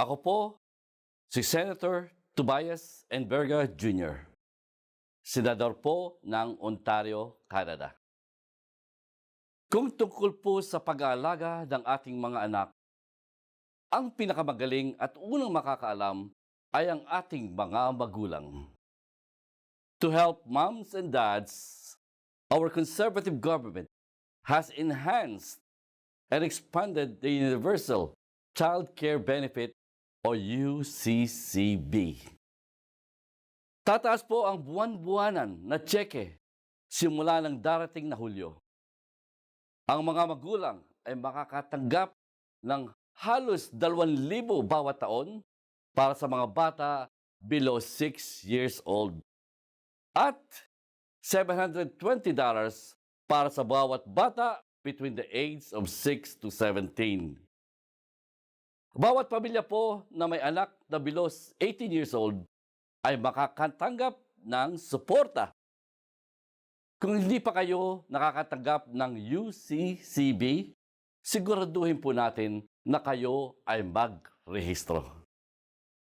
Ako po si Senator Tobias Enverga Jr., Senador po ng Ontario, Canada. Kung tungkol po sa pag-aalaga ng ating mga anak, ang pinakamagaling at unang makakaalam ay ang ating mga magulang. To help moms and dads, our conservative government has enhanced and expanded the Universal Child Care Benefit o UCCB. Tataas po ang buwan-buwanan na tseke simula ng darating na Hulyo. Ang mga magulang ay makakatanggap ng halos 2,000 bawat taon para sa mga bata below 6 years old at $720 para sa bawat bata between the age of 6 to 17. Bawat pamilya po na may anak na below 18 years old ay makakatanggap ng suporta. Kung hindi pa kayo nakakatanggap ng UCCB, siguraduhin po natin na kayo ay magrehistro.